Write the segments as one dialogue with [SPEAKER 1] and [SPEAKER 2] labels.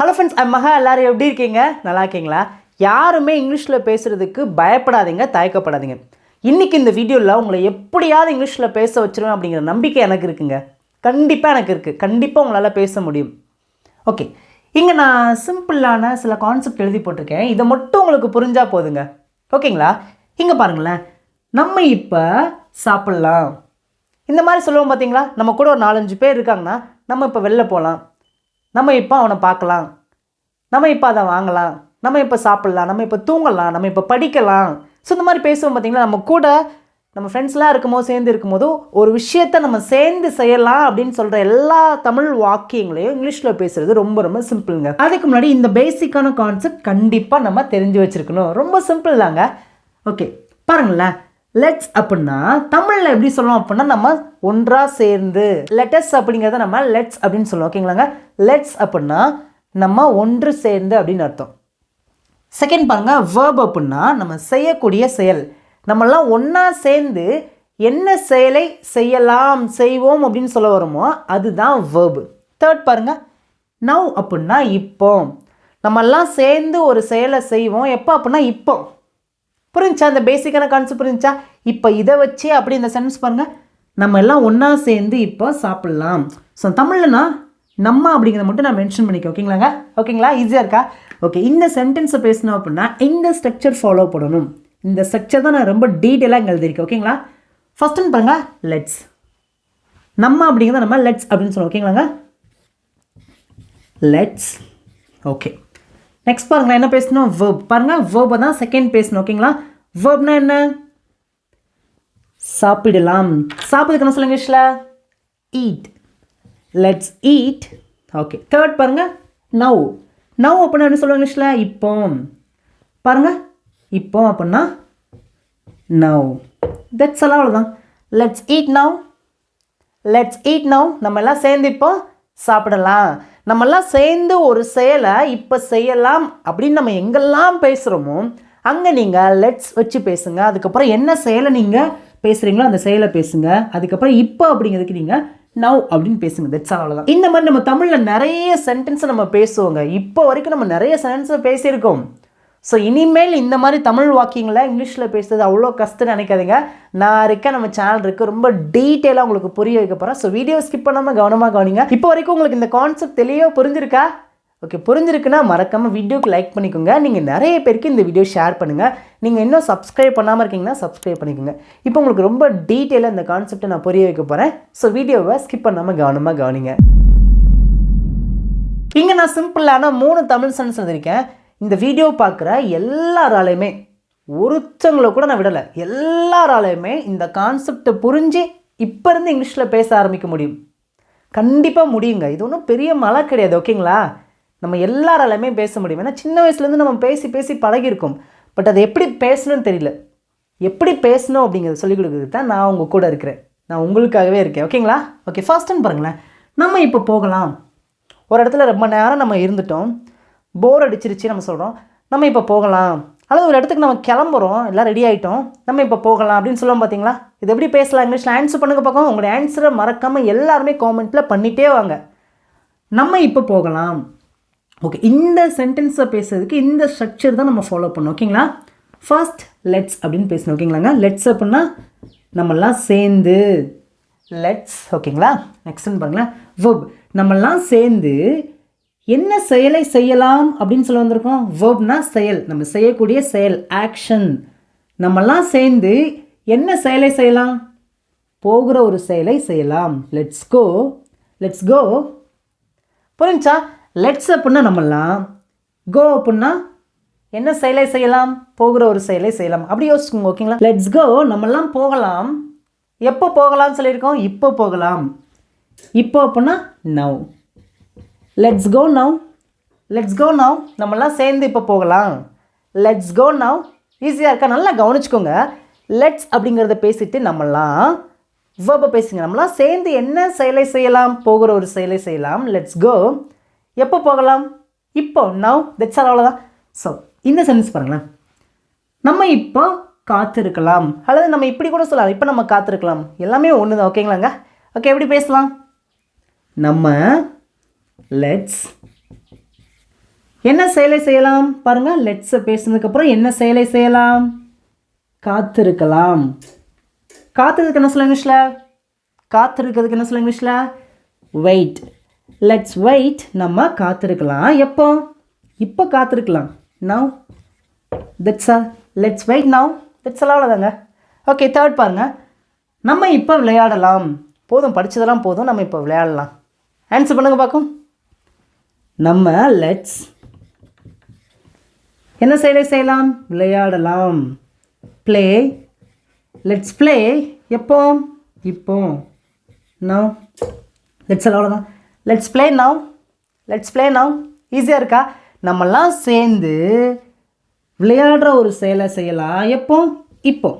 [SPEAKER 1] hello friends மகா எல்லாரும் எப்படி இருக்கீங்க நல்லா இருக்கீங்களா யாருமே இங்கிலீஷில் பேசுகிறதுக்கு பயப்படாதீங்க தயக்கப்படாதீங்க இன்றைக்கி இந்த வீடியோவில் உங்களை எப்படியாவது இங்கிலீஷில் பேச வச்சிருவேன் அப்படிங்கிற நம்பிக்கை எனக்கு இருக்குங்க கண்டிப்பாக எனக்கு இருக்குது கண்டிப்பாக உங்களால் பேச முடியும் ஓகே இங்கே நான் சிம்பிளான சில கான்செப்ட் எழுதி போட்டிருக்கேன் இதை மட்டும் உங்களுக்கு புரிஞ்சால் போதுங்க ஓகேங்களா இங்கே பாருங்களேன் நம்ம இப்போ சாப்பிட்லாம் இந்த மாதிரி சொல்லுவோம் பார்த்தீங்களா நம்ம கூட ஒரு நாலஞ்சு பேர் இருக்காங்கன்னா நம்ம இப்போ வெளில போகலாம் நம்ம இப்போ அவனை பார்க்கலாம் நம்ம இப்போ அதை வாங்கலாம் நம்ம இப்போ சாப்பிட்லாம் நம்ம இப்போ தூங்கலாம் நம்ம இப்போ படிக்கலாம் ஸோ இந்த மாதிரி பேசுவோம் பார்த்திங்கன்னா நம்ம கூட நம்ம ஃப்ரெண்ட்ஸ்லாம் இருக்கும்போது சேர்ந்து இருக்கும்போதோ ஒரு விஷயத்த நம்ம சேர்ந்து செய்யலாம் அப்படின்னு சொல்கிற எல்லா தமிழ் வாக்கியங்களையும் இங்கிலீஷில் பேசுகிறது ரொம்ப ரொம்ப சிம்பிளுங்க அதுக்கு முன்னாடி இந்த பேசிக்கான கான்செப்ட் கண்டிப்பாக நம்ம தெரிஞ்சு வச்சுருக்கணும் ரொம்ப சிம்பிள் தாங்க ஓகே பாருங்களேன் லெட்ஸ் அப்படின்னா தமிழில் எப்படி சொல்லுவோம் அப்படின்னா நம்ம ஒன்றாக சேர்ந்து லெட்டஸ் அப்படிங்கிறத நம்ம லெட்ஸ் அப்படின்னு சொல்லுவோம் ஓகேங்களாங்க லெட்ஸ் அப்படின்னா நம்ம ஒன்று சேர்ந்து அப்படின்னு அர்த்தம் செகண்ட் பாருங்கள் வேர்ப் அப்படின்னா நம்ம செய்யக்கூடிய செயல் நம்மளாம் ஒன்றா சேர்ந்து என்ன செயலை செய்யலாம் செய்வோம் அப்படின்னு சொல்ல வரோமோ அதுதான் வேர்பு தேர்ட் பாருங்கள் நவ் அப்படின்னா இப்போ நம்மெல்லாம் சேர்ந்து ஒரு செயலை செய்வோம் எப்போ அப்படின்னா இப்போ புரிஞ்சா அந்த பேசிக்கான கான்செப்ட் புரிஞ்சா இப்போ இதை வச்சே அப்படி இந்த சென்ஸ் பாருங்கள் நம்ம எல்லாம் ஒன்றா சேர்ந்து இப்போ சாப்பிட்லாம் ஸோ தமிழ்னா நம்ம அப்படிங்கிறத மட்டும் நான் மென்ஷன் பண்ணிக்க ஓகேங்களாங்க ஓகேங்களா ஈஸியாக இருக்கா ஓகே இந்த சென்டென்ஸை பேசணும் அப்படின்னா இந்த ஸ்ட்ரக்சர் ஃபாலோ பண்ணணும் இந்த ஸ்ட்ரக்சர் தான் நான் ரொம்ப டீட்டெயிலாக இங்கே எழுதியிருக்கேன் ஓகேங்களா ஃபஸ்ட்டுன்னு பாருங்க லெட்ஸ் நம்ம அப்படிங்கிறத நம்ம லெட்ஸ் அப்படின்னு சொல்லுவோம் ஓகேங்களாங்க லெட்ஸ் ஓகே நெக்ஸ்ட் பாருங்களா என்ன பேசணும் வேர்ப் பாருங்கள் வேர்பை தான் செகண்ட் பேசணும் ஓகேங்களா வேர்ப்னா என்ன சாப்பிடலாம் சாப்பிடுக்கணும் என்ன சொல்லுங்க இங்கிலீஷில் eat let's eat okay third பாருங்கள் நவ் நவ் அப்படின்னு என்ன சொல்லுவாங்க இங்கிலீஷில் இப்போ பாருங்கள் இப்போ அப்படின்னா நவ் தட்ஸ் எல்லாம் அவ்வளோதான் let's eat now let's eat now நம்ம எல்லாம் சேர்ந்து இப்போ சாப்பிடலாம் நம்மெல்லாம் சேர்ந்து ஒரு செயலை இப்போ செய்யலாம் அப்படின்னு நம்ம எங்கெல்லாம் பேசுகிறோமோ அங்கே நீங்கள் லெட்ஸ் வச்சு பேசுங்க அதுக்கப்புறம் என்ன செயலை நீங்கள் பேசுகிறீங்களோ அந்த செயலை பேசுங்க அதுக்கப்புறம் இப்போ அப்படிங்கிறதுக்கு நீங்கள் நவ் அப்படின்னு பேசுங்க தட்ஸ் அவ்வளோதான் இந்த மாதிரி நம்ம தமிழில் நிறைய சென்டென்ஸை நம்ம பேசுவோங்க இப்போ வரைக்கும் நம்ம நிறைய சென்டென்ஸை பேசியிருக்கோம் ஸோ இனிமேல் இந்த மாதிரி தமிழ் வாக்கியங்களை இங்கிலீஷில் பேசுறது அவ்வளோ கஷ்டம்னு நினைக்காதீங்க நான் இருக்க நம்ம சேனல் இருக்கு ரொம்ப டீட்டெயிலாக உங்களுக்கு புரிய வைக்க போகிறேன் ஸோ வீடியோ ஸ்கிப் பண்ணாமல் கவனமாக கவனிங்க இப்போ வரைக்கும் உங்களுக்கு இந்த கான்செப்ட் தெளிவாக புரிஞ்சிருக்கா ஓகே புரிஞ்சிருக்குன்னா மறக்காமல் வீடியோக்கு லைக் பண்ணிக்கோங்க நீங்கள் நிறைய பேருக்கு இந்த வீடியோ ஷேர் பண்ணுங்கள் நீங்கள் இன்னும் சப்ஸ்கிரைப் பண்ணாமல் இருக்கீங்கன்னா சப்ஸ்கிரைப் பண்ணிக்கோங்க இப்போ உங்களுக்கு ரொம்ப டீட்டெயிலாக இந்த கான்செப்டை நான் புரிய வைக்க போகிறேன் ஸோ வீடியோவை ஸ்கிப் பண்ணாமல் கவனமாக கவனிங்க இங்கே நான் சிம்பிளான மூணு தமிழ் சென்ஸ் வந்திருக்கேன் இந்த வீடியோ பார்க்குற எல்லாராலையுமே ஒருத்தங்களை கூட நான் விடலை எல்லாராலையுமே இந்த கான்செப்டை புரிஞ்சு இப்போ இருந்து இங்கிலீஷில் பேச ஆரம்பிக்க முடியும் கண்டிப்பாக முடியுங்க இது ஒன்றும் பெரிய மழை கிடையாது ஓகேங்களா நம்ம எல்லாராலையுமே பேச முடியும் ஏன்னா சின்ன வயசுலேருந்து நம்ம பேசி பேசி பழகியிருக்கோம் பட் அதை எப்படி பேசணும்னு தெரியல எப்படி பேசணும் அப்படிங்கிறத சொல்லிக் கொடுக்குறது தான் நான் உங்கள் கூட இருக்கிறேன் நான் உங்களுக்காகவே இருக்கேன் ஓகேங்களா ஓகே ஃபஸ்ட்டுன்னு பாருங்களேன் நம்ம இப்போ போகலாம் ஒரு இடத்துல ரொம்ப நேரம் நம்ம இருந்துட்டோம் போர் அடிச்சிருச்சு நம்ம சொல்கிறோம் நம்ம இப்போ போகலாம் அல்லது ஒரு இடத்துக்கு நம்ம கிளம்புறோம் எல்லாம் ரெடி ஆகிட்டோம் நம்ம இப்போ போகலாம் அப்படின்னு சொல்லுவோம் பார்த்தீங்களா இது எப்படி பேசலாம் இங்கிலீஷில் ஆன்சர் பண்ணுங்க பார்க்கலாம் உங்களுடைய ஆன்சரை மறக்காமல் எல்லாருமே காமெண்ட்டில் பண்ணிகிட்டே வாங்க நம்ம இப்போ போகலாம் ஓகே இந்த சென்டென்ஸை பேசுறதுக்கு இந்த ஸ்ட்ரக்சர் தான் நம்ம ஃபாலோ பண்ணோம் ஓகேங்களா ஃபர்ஸ்ட் லெட்ஸ் அப்படின்னு பேசணும் ஓகேங்களாங்க லெட்ஸ் அப்படின்னா நம்மெல்லாம் சேர்ந்து லெட்ஸ் ஓகேங்களா நெக்ஸ்ட் பாருங்களேன் வெப் நம்மெல்லாம் சேர்ந்து என்ன செயலை செய்யலாம் அப்படின்னு சொல்ல வந்திருக்கோம் வேர்ப்னா செயல் நம்ம செய்யக்கூடிய செயல் ஆக்ஷன் நம்மெல்லாம் சேர்ந்து என்ன செயலை செய்யலாம் போகிற ஒரு செயலை செய்யலாம் லெட்ஸ் கோ லெட்ஸ் கோ புரிஞ்சா லெட்ஸ் அப்புடின்னா நம்மெல்லாம் கோ அப்புடின்னா என்ன செயலை செய்யலாம் போகிற ஒரு செயலை செய்யலாம் அப்படி யோசிச்சுக்கோங்க ஓகேங்களா லெட்ஸ் கோ நம்மெல்லாம் போகலாம் எப்போ போகலாம்னு சொல்லியிருக்கோம் இப்போ போகலாம் இப்போ அப்புடின்னா now let's go now let's go now நம்மளாம் சேர்ந்து இப்போ போகலாம் லெட்ஸ் கோ நவ் ஈஸியாக இருக்கா நல்லா கவனிச்சுக்கோங்க லெட்ஸ் அப்படிங்கிறத பேசிட்டு நம்மளாம் வேர்பை பேசுங்க நம்மளாம் சேர்ந்து என்ன செயலை செய்யலாம் போகிற ஒரு செயலை செய்யலாம் லெட்ஸ் கோ எப்போ போகலாம் இப்போ நவ் தட்ஸ் ஆர் அவ்வளோதான் ஸோ இந்த சென்ஸ் பாருங்களேன் நம்ம இப்போ காத்திருக்கலாம் அல்லது நம்ம இப்படி கூட சொல்லலாம் இப்போ நம்ம காத்திருக்கலாம் எல்லாமே ஒன்று தான் ஓகேங்களாங்க ஓகே எப்படி பேசலாம் நம்ம லெட்ஸ் என்ன செயலை செய்யலாம் பாருங்கள் லெட்ஸை பேசினதுக்கப்புறம் என்ன செயலை செய்யலாம் காத்திருக்கலாம் காத்திருக்கு என்ன சொல்ல இங்கிலீஷில் காத்திருக்கிறதுக்கு என்ன சொல்ல இங்கிலீஷில் வெயிட் லெட்ஸ் வெயிட் நம்ம காத்திருக்கலாம் எப்போ இப்போ காத்திருக்கலாம் now that's all let's wait now that's all அவ்வளோதாங்க ஓகே தேர்ட் பாருங்கள் நம்ம இப்போ விளையாடலாம் போதும் படித்ததெல்லாம் போதும் நம்ம இப்போ விளையாடலாம் ஆன்சர் பண்ணுங்கள் பார்க்கும் நம்ம லெட்ஸ் என்ன செயலை செய்யலாம் விளையாடலாம் ப்ளே லெட்ஸ் ப்ளே எப்போ இப்போ நவ் லெட்ஸ் அவ்வளோதான் let's play now let's play now ஈஸியாக இருக்கா நம்மெல்லாம் சேர்ந்து விளையாடுற ஒரு செயலை செய்யலாம் எப்போ இப்போ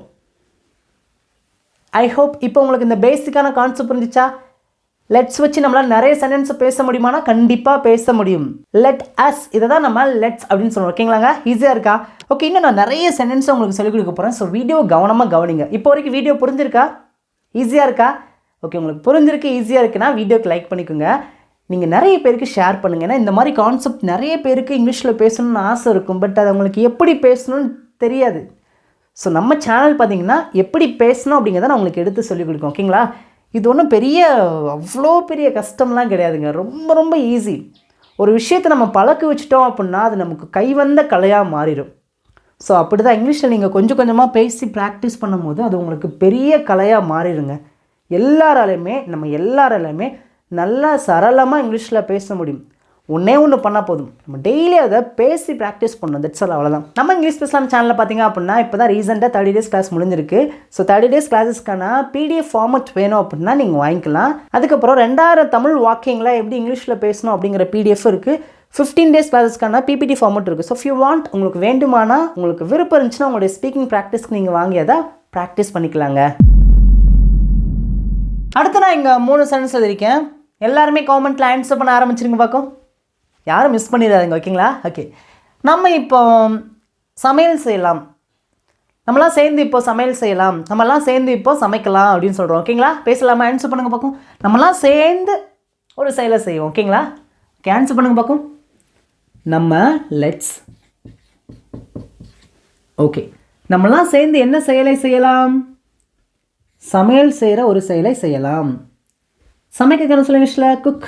[SPEAKER 1] ஐ ஹோப் இப்போ உங்களுக்கு இந்த பேசிக்கான கான்செப்ட் இருந்துச்சா லெட்ஸ் வச்சு நம்மளால் நிறைய சென்டென்ஸ் பேச முடியுமானா கண்டிப்பாக பேச முடியும் லெட் அஸ் இதை தான் நம்ம லெட்ஸ் அப்படின்னு சொல்லுவோம் ஓகேங்களாங்க ஈஸியாக இருக்கா ஓகே இன்னும் நான் நிறைய சென்டென்ஸ் உங்களுக்கு சொல்லிக் கொடுக்க போகிறேன் ஸோ வீடியோ கவனமாக கவனிங்க இப்போ வரைக்கும் வீடியோ புரிஞ்சிருக்கா ஈஸியாக இருக்கா ஓகே உங்களுக்கு புரிஞ்சிருக்கு ஈஸியாக இருக்குன்னா வீடியோக்கு லைக் பண்ணிக்கோங்க நீங்கள் நிறைய பேருக்கு ஷேர் பண்ணுங்க ஏன்னா இந்த மாதிரி கான்செப்ட் நிறைய பேருக்கு இங்கிலீஷில் பேசணும்னு ஆசை இருக்கும் பட் அது உங்களுக்கு எப்படி பேசணும்னு தெரியாது ஸோ நம்ம சேனல் பார்த்தீங்கன்னா எப்படி பேசணும் அப்படிங்கிறத நான் உங்களுக்கு எடுத்து சொல்லிக் கொடுக்கும் ஓகேங்களா இது ஒன்றும் பெரிய அவ்வளோ பெரிய கஷ்டம்லாம் கிடையாதுங்க ரொம்ப ரொம்ப ஈஸி ஒரு விஷயத்தை நம்ம பழக்க வச்சுட்டோம் அப்படின்னா அது நமக்கு கைவந்த கலையாக மாறிடும் ஸோ அப்படி தான் இங்கிலீஷில் நீங்கள் கொஞ்சம் கொஞ்சமாக பேசி ப்ராக்டிஸ் பண்ணும்போது அது உங்களுக்கு பெரிய கலையாக மாறிடுங்க எல்லாராலையுமே நம்ம எல்லாராலையுமே நல்லா சரளமாக இங்கிலீஷில் பேச முடியும் ஒன்றே ஒன்று பண்ணால் போதும் நம்ம டெய்லி அதை பேசி ப்ராக்டிஸ் பண்ணணும் தட்ஸ் ஆல் அவ்வளோதான் நம்ம இங்கிலீஷ் பேசலாம் சேனலில் பார்த்தீங்க அப்படின்னா இப்போ தான் ரீசெண்டாக தேர்ட்டி டேஸ் கிளாஸ் முடிஞ்சிருக்கு ஸோ தேர்ட்டி டேஸ் கிளாஸஸ்க்கான பிடிஎஃப் ஃபார்மட் வேணும் அப்படின்னா நீங்கள் வாங்கிக்கலாம் அதுக்கப்புறம் ரெண்டாயிரம் தமிழ் வாக்கிங்கில் எப்படி இங்கிலீஷில் பேசணும் அப்படிங்கிற பிடிஎஃப் இருக்குது ஃபிஃப்டீன் டேஸ் கிளாஸஸ்க்கான பிபிடி ஃபார்மட் இருக்குது ஸோ ஃபியூ வாண்ட் உங்களுக்கு வேண்டுமானா உங்களுக்கு விருப்பம் இருந்துச்சுன்னா உங்களுடைய ஸ்பீக்கிங் ப்ராக்டிஸ்க்கு நீங்கள் வாங்கி அதை ப்ராக்டிஸ் பண்ணிக்கலாங்க அடுத்து நான் இங்கே மூணு சென்டென்ஸ் எழுதிருக்கேன் எல்லாருமே கவர்மெண்ட்டில் ஆன்சர் பண்ண ஆரம்பிச்சிருங்க பார்க்கும் யாரும் மிஸ் பண்ணிடாதீங்க ஓகேங்களா ஓகே நம்ம இப்போ சமையல் செய்யலாம் நம்மளாம் சேர்ந்து இப்போ சமையல் செய்யலாம் நம்மலாம் சேர்ந்து இப்போ சமைக்கலாம் அப்படின்னு சொல்கிறோம் ஓகேங்களா பேசலாமா ஆன்சர் பண்ணுங்க பார்க்கும் நம்மளாம் சேர்ந்து ஒரு செயலை செய்வோம் ஓகேங்களா ஓகே ஆன்சர் பண்ணுங்கள் பார்க்கும் நம்ம லெட்ஸ் ஓகே நம்மலாம் சேர்ந்து என்ன செயலை செய்யலாம் சமையல் செய்கிற ஒரு செயலை செய்யலாம் சமைக்க சொல்லுங்க குக்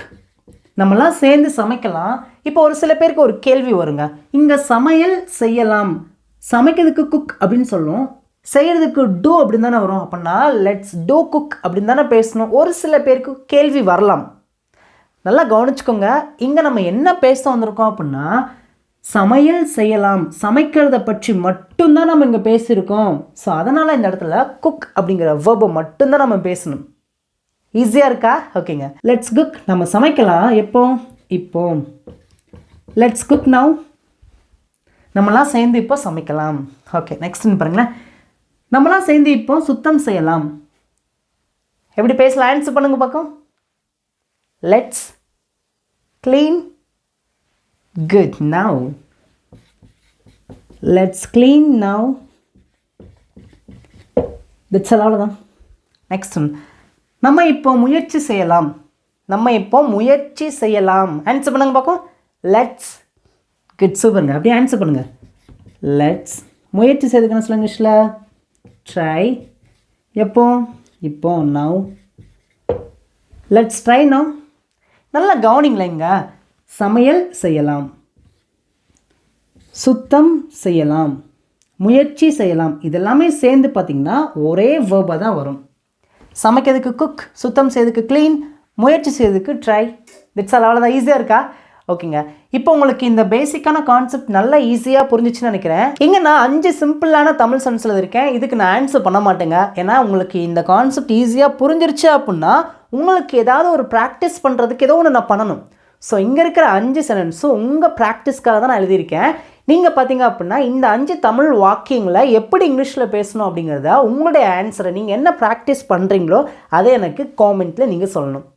[SPEAKER 1] நம்மளாம் சேர்ந்து சமைக்கலாம் இப்போ ஒரு சில பேருக்கு ஒரு கேள்வி வருங்க இங்கே சமையல் செய்யலாம் சமைக்கிறதுக்கு குக் அப்படின்னு சொல்லும் செய்கிறதுக்கு டூ அப்படின்னு தானே வரும் அப்படின்னா லெட்ஸ் டூ குக் அப்படின்னு தானே பேசணும் ஒரு சில பேருக்கு கேள்வி வரலாம் நல்லா கவனிச்சுக்கோங்க இங்கே நம்ம என்ன பேச வந்திருக்கோம் அப்படின்னா சமையல் செய்யலாம் சமைக்கிறத பற்றி மட்டும்தான் நம்ம இங்கே பேசியிருக்கோம் ஸோ அதனால் இந்த இடத்துல குக் அப்படிங்கிற வேர்பை மட்டும்தான் நம்ம பேசணும் ஈஸியாக இருக்கா ஓகேங்க லெட்ஸ் குக் நம்ம சமைக்கலாம் எப்போ இப்போ லெட்ஸ் குக் நவ் நம்மளாம் சேர்ந்து இப்போ சமைக்கலாம் ஓகே நெக்ஸ்ட்னு பாருங்களேன் நம்மளாம் சேர்ந்து இப்போ சுத்தம் செய்யலாம் எப்படி பேசலாம் ஆன்சர் பண்ணுங்க பக்கம் let's clean good now let's clean now that's அவ்வளோதான் நெக்ஸ்ட் நம்ம இப்போ முயற்சி செய்யலாம் நம்ம இப்போ முயற்சி செய்யலாம் ஆன்சர் பண்ணுங்க பார்க்கும் லெட்ஸ் கெட் சூப்பருங்க அப்படியே ஆன்சர் பண்ணுங்கள் லெட்ஸ் முயற்சி செய்துக்கணும் சொல்லுங்க ட்ரை எப்போ இப்போ நவ் லெட்ஸ் ட்ரை நவ் நல்லா கவனிங்களேங்க சமையல் செய்யலாம் சுத்தம் செய்யலாம் முயற்சி செய்யலாம் இதெல்லாமே சேர்ந்து பார்த்தீங்கன்னா ஒரே வேர்பாக தான் வரும் சமைக்கிறதுக்கு குக் சுத்தம் செய்யறதுக்கு க்ளீன் முயற்சி செய்யறதுக்கு ட்ரை திட்ஸ் அவ்வளோதான் ஈஸியாக இருக்கா ஓகேங்க இப்போ உங்களுக்கு இந்த பேசிக்கான கான்செப்ட் நல்லா ஈஸியாக புரிஞ்சிச்சுன்னு நினைக்கிறேன் இங்கே நான் அஞ்சு சிம்பிளான தமிழ் சென்ஸில் இருக்கேன் இதுக்கு நான் ஆன்சர் பண்ண மாட்டேங்க ஏன்னா உங்களுக்கு இந்த கான்செப்ட் ஈஸியாக புரிஞ்சிருச்சு அப்படின்னா உங்களுக்கு ஏதாவது ஒரு ப்ராக்டிஸ் பண்ணுறதுக்கு ஏதோ ஒன்று நான் பண்ணணும் ஸோ இங்கே இருக்கிற அஞ்சு சென்டென்ஸும் உங்கள் ப்ராக்டிஸ்க்காக தான் நான் எழுதியிருக்கேன் நீங்கள் பார்த்தீங்க அப்படின்னா இந்த அஞ்சு தமிழ் வாக்கியங்களை எப்படி இங்கிலீஷில் பேசணும் அப்படிங்கிறத உங்களுடைய ஆன்சரை நீங்கள் என்ன ப்ராக்டிஸ் பண்ணுறீங்களோ அதை எனக்கு காமெண்ட்டில் நீங்கள் சொல்லணும்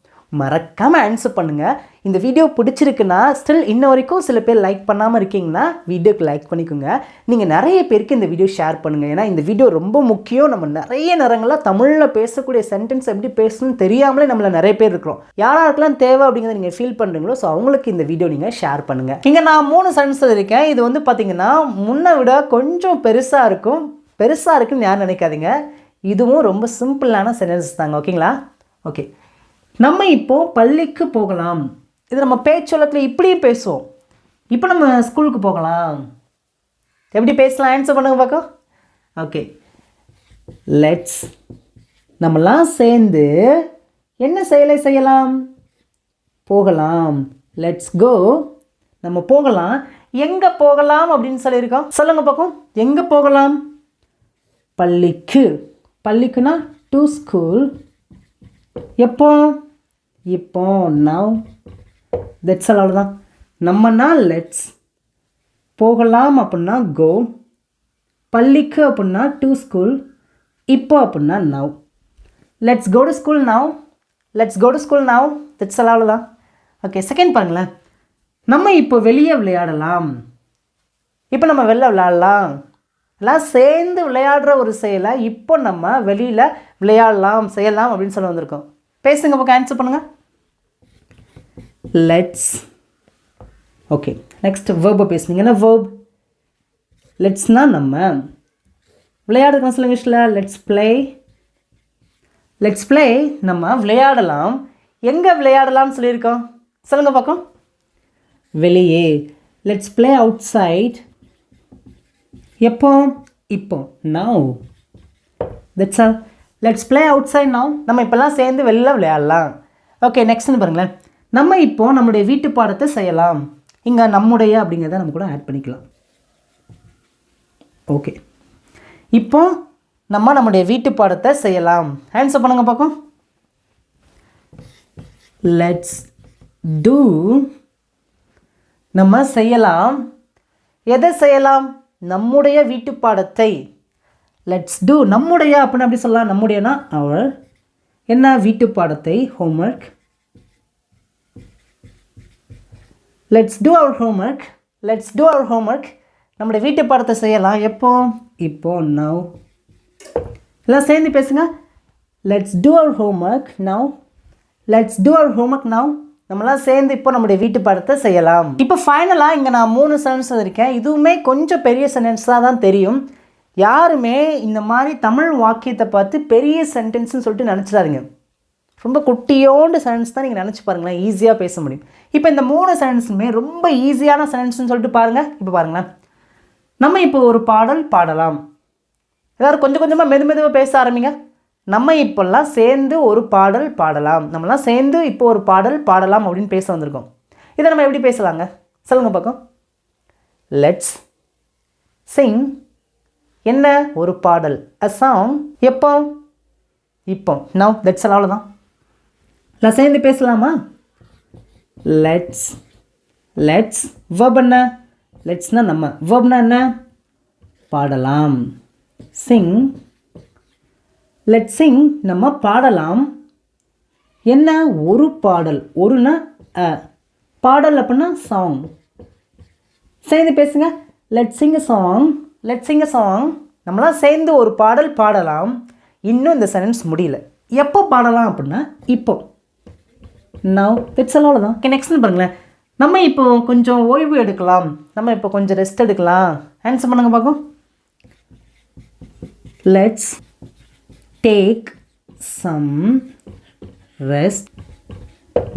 [SPEAKER 1] மறக்காமல் ஆன்சர் பண்ணுங்கள் இந்த வீடியோ பிடிச்சிருக்குன்னா ஸ்டில் இன்ன வரைக்கும் சில பேர் லைக் பண்ணாமல் இருக்கீங்கன்னா வீடியோக்கு லைக் பண்ணிக்கோங்க நீங்கள் நிறைய பேருக்கு இந்த வீடியோ ஷேர் பண்ணுங்கள் ஏன்னா இந்த வீடியோ ரொம்ப முக்கியம் நம்ம நிறைய நேரங்களாக தமிழில் பேசக்கூடிய சென்டென்ஸ் எப்படி பேசணும்னு தெரியாமலே நம்மளை நிறைய பேர் இருக்கிறோம் யாராருக்கெல்லாம் தேவை அப்படிங்கிறத நீங்கள் ஃபீல் பண்ணுறீங்களோ ஸோ அவங்களுக்கு இந்த வீடியோ நீங்கள் ஷேர் பண்ணுங்கள் இங்கே நான் மூணு சென்டென்ஸ் இருக்கேன் இது வந்து பார்த்திங்கன்னா முன்னை விட கொஞ்சம் பெருசாக இருக்கும் பெருசாக இருக்குன்னு யாரும் நினைக்காதீங்க இதுவும் ரொம்ப சிம்பிளான சென்டென்ஸ் தாங்க ஓகேங்களா ஓகே நம்ம இப்போது பள்ளிக்கு போகலாம் இது நம்ம பேச்சொலத்தில் இப்படியும் பேசுவோம் இப்போ நம்ம ஸ்கூலுக்கு போகலாம் எப்படி பேசலாம் ஆன்சர் பண்ணுங்க பார்க்க ஓகே லெட்ஸ் நம்மலாம் சேர்ந்து என்ன செயலை செய்யலாம் போகலாம் லெட்ஸ் கோ நம்ம போகலாம் எங்கே போகலாம் அப்படின்னு சொல்லியிருக்கோம் சொல்லுங்கள் பக்கம் எங்கே போகலாம் பள்ளிக்கு பள்ளிக்குன்னா டு ஸ்கூல் எப்போ இப்போ நவ் தட்ஸ் ஆல் அவ்வளோதான் நம்மனா லெட்ஸ் போகலாம் அப்படின்னா கோ பள்ளிக்கு அப்படின்னா டு ஸ்கூல் இப்போ அப்படின்னா now let's go to school now let's go to school now that's எல்லாம் அவ்வளோதான் ஓகே செகண்ட் பாருங்களேன் நம்ம இப்போ வெளியே விளையாடலாம் இப்போ நம்ம வெளில விளையாடலாம் எல்லாம் சேர்ந்து விளையாடுற ஒரு செயலை இப்போ நம்ம வெளியில் விளையாடலாம் செய்யலாம் அப்படின்னு சொல்ல வந்திருக்கோம் பேசுங்க இப்போ கேன்சல் பண்ணுங்கள் லெட்ஸ் ஓகே நெக்ஸ்ட் வேர்பை பேசுனீங்கன்னா வேர்ப் லெட்ஸ்னால் நம்ம விளையாடுறதுக்கு சொல்லுங்க இஷ்டில் லெட்ஸ் ப்ளே லெட்ஸ் ப்ளே நம்ம விளையாடலாம் எங்கே விளையாடலாம்னு சொல்லியிருக்கோம் சொல்லுங்கள் பார்க்கோம் வெளியே லெட்ஸ் ப்ளே அவுட் சைட் எப்போ இப்போ now all let's play outside now நம்ம இப்போல்லாம் சேர்ந்து வெளில விளையாடலாம் ஓகே நெக்ஸ்ட்னு பாருங்களேன் நம்ம இப்போது நம்முடைய வீட்டு பாடத்தை செய்யலாம் இங்கே நம்முடைய அப்படிங்கிறத நம்ம கூட ஆட் பண்ணிக்கலாம் ஓகே இப்போ நம்ம நம்முடைய வீட்டு பாடத்தை செய்யலாம் ஆன்சர் பண்ணுங்க பார்க்கும் லெட்ஸ் டூ நம்ம செய்யலாம் எதை செய்யலாம் நம்முடைய வீட்டு பாடத்தை லெட்ஸ் டூ நம்முடைய அப்படின்னு அப்படி சொல்லலாம் நம்முடையனா அவள் என்ன வீட்டு பாடத்தை homework let's do our homework let's do our homework நம்மளுடைய வீட்டு பாடத்தை செய்யலாம் எப்போ இப்போ நவ் எல்லாம் சேர்ந்து பேசுங்க let's do our homework now let's do our homework now நம்மளாம் சேர்ந்து இப்போ நம்முடைய வீட்டு பாடத்தை செய்யலாம் இப்போ ஃபைனலாக இங்கே நான் மூணு சென்டென்ஸ் இருக்கேன் இதுவுமே கொஞ்சம் பெரிய சென்டென்ஸாக தான் தெரியும் யாருமே இந்த மாதிரி தமிழ் வாக்கியத்தை பார்த்து பெரிய சென்டென்ஸ்னு சொல்லிட்டு நினச்சிடாதீங்க ரொம்ப குட்டியோண்டு சென்டென்ஸ் தான் நீங்கள் நினச்சி பாருங்களேன் ஈஸியாக பேச முடியும் இப்போ இந்த மூணு சென்டென்ஸுமே ரொம்ப ஈஸியான சென்டென்ஸ்னு சொல்லிட்டு பாருங்கள் இப்போ பாருங்களேன் நம்ம இப்போ ஒரு பாடல் பாடலாம் ஏதாவது கொஞ்சம் கொஞ்சமாக மெது மெதுவாக பேச ஆரம்பிங்க நம்ம இப்போல்லாம் சேர்ந்து ஒரு பாடல் பாடலாம் நம்மலாம் சேர்ந்து இப்போ ஒரு பாடல் பாடலாம் அப்படின்னு பேச வந்திருக்கோம் இதை நம்ம எப்படி பேசலாங்க சொல்லுங்கள் பக்கம் லெட்ஸ் சிங் என்ன ஒரு பாடல் அ சாங் எப்போ இப்போ நவ் லெட்ஸ் அவ்வளோதான் நான் சேர்ந்து பேசலாமா லெட்ஸ் லெட்ஸ் வப் என்ன லெட்ஸ்னால் நம்ம வப்னா என்ன பாடலாம் சிங் லெட் சிங் நம்ம பாடலாம் என்ன ஒரு பாடல் ஒருனா பாடல் அப்படின்னா சாங் சேர்ந்து பேசுங்க let sing song let sing song நம்மளாம் சேர்ந்து ஒரு பாடல் பாடலாம் இன்னும் இந்த சென்டென்ஸ் முடியல எப்போ பாடலாம் அப்படின்னா இப்போ நவ் இட்ஸ் அல் அவ்வளோதான் ஓகே நெக்ஸ்ட்னு பாருங்களேன் நம்ம இப்போ கொஞ்சம் ஓய்வு எடுக்கலாம் நம்ம இப்போ கொஞ்சம் ரெஸ்ட் எடுக்கலாம் ஆன்சர் பண்ணுங்க பார்க்கும் let's take some rest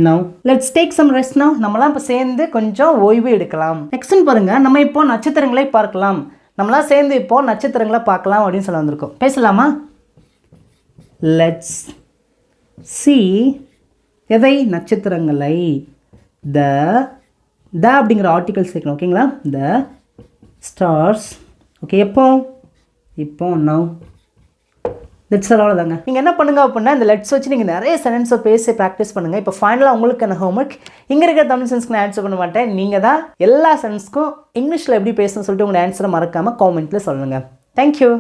[SPEAKER 1] now let's take some rest now நம்மளாம் இப்போ சேர்ந்து கொஞ்சம் ஓய்வு எடுக்கலாம் நெக்ஸ்ட்னு பாருங்கள் நம்ம இப்போ நட்சத்திரங்களை பார்க்கலாம் நம்மளாம் சேர்ந்து இப்போ நட்சத்திரங்களை பார்க்கலாம் அப்படின்னு சொல்ல வந்திருக்கோம் பேசலாமா லெட்ஸ் சி எதை நட்சத்திரங்களை த த அப்படிங்கிற ஆர்டிகல் சேர்க்கணும் ஓகேங்களா த ஸ்டார்ஸ் ஓகே எப்போ இப்போ நவ் லெட்ஸ் தாங்க நீங்கள் என்ன பண்ணுங்கள் அப்படின்னா இந்த லெட்ஸ் வச்சு நீங்கள் நிறைய சென்டென்ஸை பேசி ப்ராக்டிஸ் பண்ணுங்கள் இப்போ ஃபைனலாக உங்களுக்கு ஹோம் ஹோம்ஒர்க் இங்கே இருக்கிற தமிழ் சென்ஸ்க்கு நான் ஆன்சர் பண்ண மாட்டேன் நீங்கள் தான் எல்லா சென்ஸ்க்கும் இங்கிலீஷில் எப்படி பேசணும்னு சொல்லிட்டு உங்களோட ஆன்சரை மறக்காமல் காமெண்ட்டில் சொல்லுங்கள் தேங்க்யூ